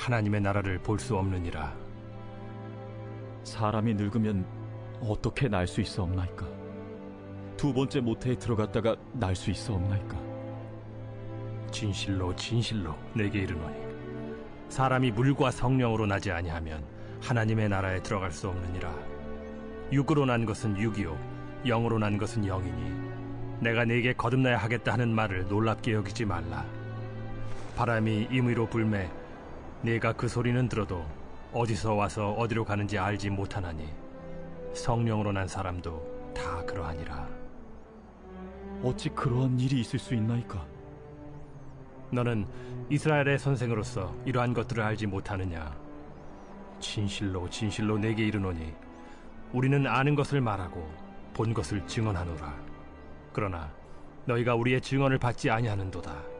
하나님의 나라를 볼 수 없느니라 사람이 늙으면 어떻게 날 수 있어 없나이까? 두 번째 모태에 들어갔다가 날 수 있어 없나이까? 진실로 진실로 내게 이르노니 사람이 물과 성령으로 나지 아니하면 하나님의 나라에 들어갈 수 없느니라 육으로 난 것은 육이요 영으로 난 것은 영이니 내가 네게 거듭나야 하겠다 하는 말을 놀랍게 여기지 말라 바람이 임의로 불매 네가 그 소리는 들어도 어디서 와서 어디로 가는지 알지 못하나니 성령으로 난 사람도 다 그러하니라 어찌 그러한 일이 있을 수 있나이까? 너는 이스라엘의 선생으로서 이러한 것들을 알지 못하느냐? 진실로 진실로 내게 이르노니 우리는 아는 것을 말하고 본 것을 증언하노라. 그러나 너희가 우리의 증언을 받지 아니하는도다.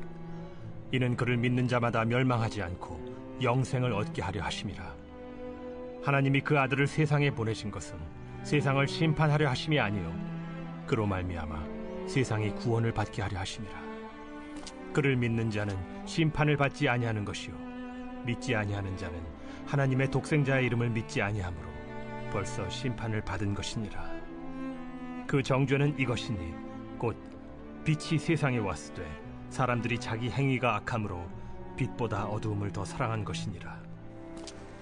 이는 그를 믿는 자마다 멸망하지 않고 영생을 얻게 하려 하심이라. 하나님이 그 아들을 세상에 보내신 것은 세상을 심판하려 하심이 아니요. 그로 말미암아 세상이 구원을 받게 하려 하심이라. 그를 믿는 자는 심판을 받지 아니하는 것이요. 믿지 아니하는 자는 하나님의 독생자의 이름을 믿지 아니하므로 벌써 심판을 받은 것이니라. 그 정죄는 이것이니 곧 빛이 세상에 때 사람들이 자기 행위가 악함으로 빛보다 어두움을 더 사랑한 것이니라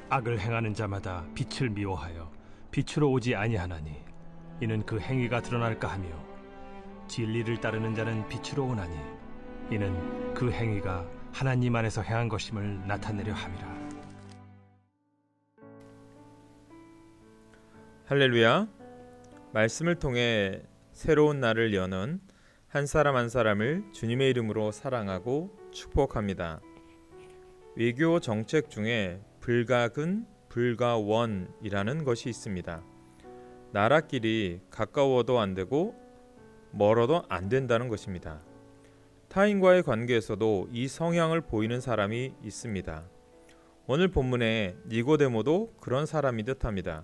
악을 행하는 자마다 빛을 미워하여 빛으로 오지 아니하나니 이는 그 행위가 드러날까 하며 진리를 따르는 자는 빛으로 오나니 이는 그 행위가 하나님 안에서 행한 것임을 나타내려 함이라. 할렐루야. 말씀을 통해 새로운 날을 여는 한 사람 한 사람을 주님의 이름으로 사랑하고 축복합니다. 외교 정책 중에 불가근, 불가원이라는 것이 있습니다. 나라끼리 가까워도 안 되고 멀어도 안 된다는 것입니다. 타인과의 관계에서도 이 성향을 보이는 사람이 있습니다. 오늘 본문의 니고데모도 그런 사람이 듯합니다.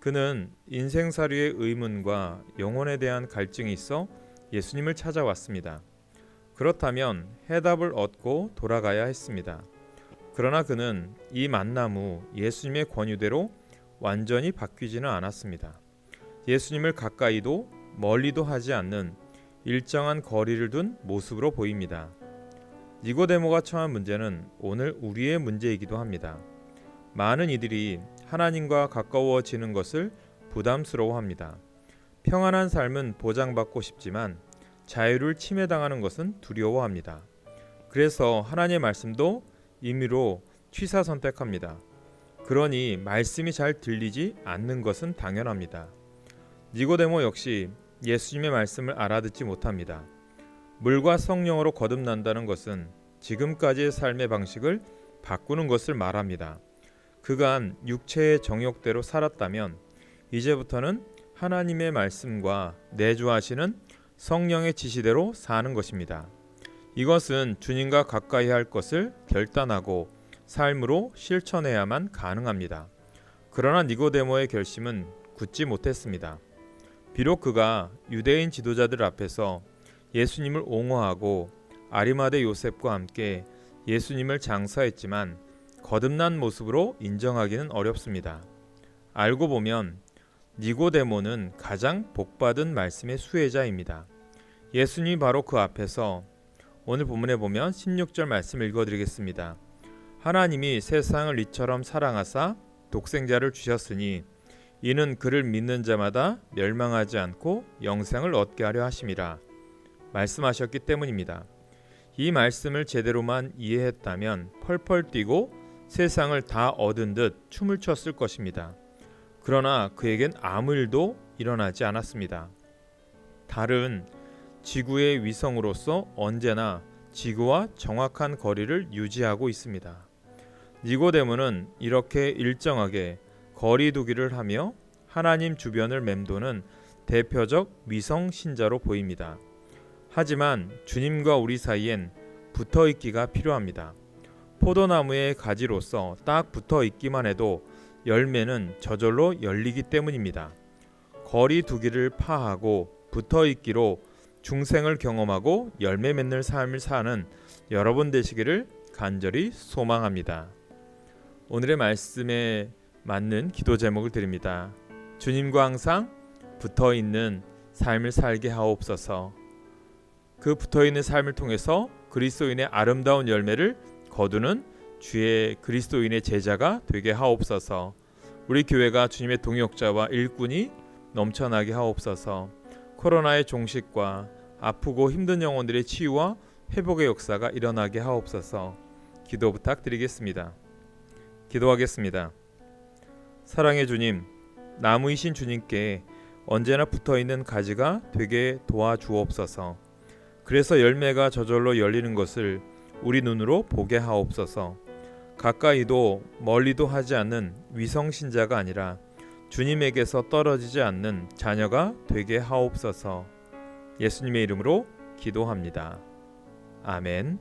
그는 인생사류의 의문과 영혼에 대한 갈증이 있어 예수님을 찾아왔습니다. 그렇다면 해답을 얻고 돌아가야 했습니다. 그러나 그는 이 만남 후 예수님의 권유대로 완전히 바뀌지는 않았습니다. 예수님을 가까이도 멀리도 하지 않는 일정한 거리를 둔 모습으로 보입니다. 니고데모가 처한 문제는 오늘 우리의 문제이기도 합니다. 많은 이들이 하나님과 가까워지는 것을 부담스러워합니다. 평안한 삶은 보장받고 싶지만 자유를 침해당하는 것은 두려워합니다. 그래서 하나님의 말씀도 임의로 취사 선택합니다. 그러니 말씀이 잘 들리지 않는 것은 당연합니다. 니고데모 역시 예수님의 말씀을 알아듣지 못합니다. 물과 성령으로 거듭난다는 것은 지금까지의 삶의 방식을 바꾸는 것을 말합니다. 그간 육체의 정욕대로 살았다면 이제부터는 하나님의 말씀과 내주하시는 성령의 지시대로 사는 것입니다. 이것은 주님과 가까이 할 것을 결단하고 삶으로 실천해야만 가능합니다. 그러나 니고데모의 결심은 굳지 못했습니다. 비록 그가 유대인 지도자들 앞에서 예수님을 옹호하고 아리마대 요셉과 함께 예수님을 장사했지만 거듭난 모습으로 인정하기는 어렵습니다. 알고 보면 니고데모는 가장 복받은 말씀의 수혜자입니다. 예수님이 바로 그 앞에서 오늘 본문에 보면 16절 말씀 읽어 드리겠습니다. 하나님이 세상을 이처럼 사랑하사 독생자를 주셨으니 이는 그를 믿는 자마다 멸망하지 않고 영생을 얻게 하려 하심이라 말씀하셨기 때문입니다. 이 말씀을 제대로만 이해했다면 펄펄 뛰고 세상을 다 얻은 듯 춤을 췄을 것입니다. 그러나 그에겐 아무 일도 일어나지 않았습니다. 달은 지구의 위성으로서 언제나 지구와 정확한 거리를 유지하고 있습니다. 니고데모는 이렇게 일정하게 거리 두기를 하며 하나님 주변을 맴도는 대표적 위성 신자로 보입니다. 하지만 주님과 우리 사이엔 붙어 있기가 필요합니다. 포도나무의 가지로서 딱 붙어 있기만 해도 열매는 저절로 열리기 때문입니다. 거리 두기를 파하고 붙어 있기로 중생을 경험하고 열매 맺는 삶을 사는 여러분 되시기를 간절히 소망합니다. 오늘의 말씀에 맞는 기도 제목을 드립니다. 주님과 항상 붙어 있는 삶을 살게 하옵소서. 그 붙어 있는 삶을 통해서 그리스도인의 아름다운 열매를 거두는 주의 그리스도인의 제자가 되게 하옵소서. 우리 교회가 주님의 동역자와 일꾼이 넘쳐나게 하옵소서. 코로나의 종식과 아프고 힘든 영혼들의 치유와 회복의 역사가 일어나게 하옵소서. 기도 부탁드리겠습니다. 기도하겠습니다. 사랑의 주님, 나무이신 주님께 언제나 붙어 있는 가지가 되게 도와주옵소서. 그래서 열매가 저절로 열리는 것을 우리 눈으로 보게 하옵소서. 가까이도 멀리도 하지 않는 위성 신자가 아니라 주님에게서 떨어지지 않는 자녀가 되게 하옵소서. 예수님의 이름으로 기도합니다. 아멘.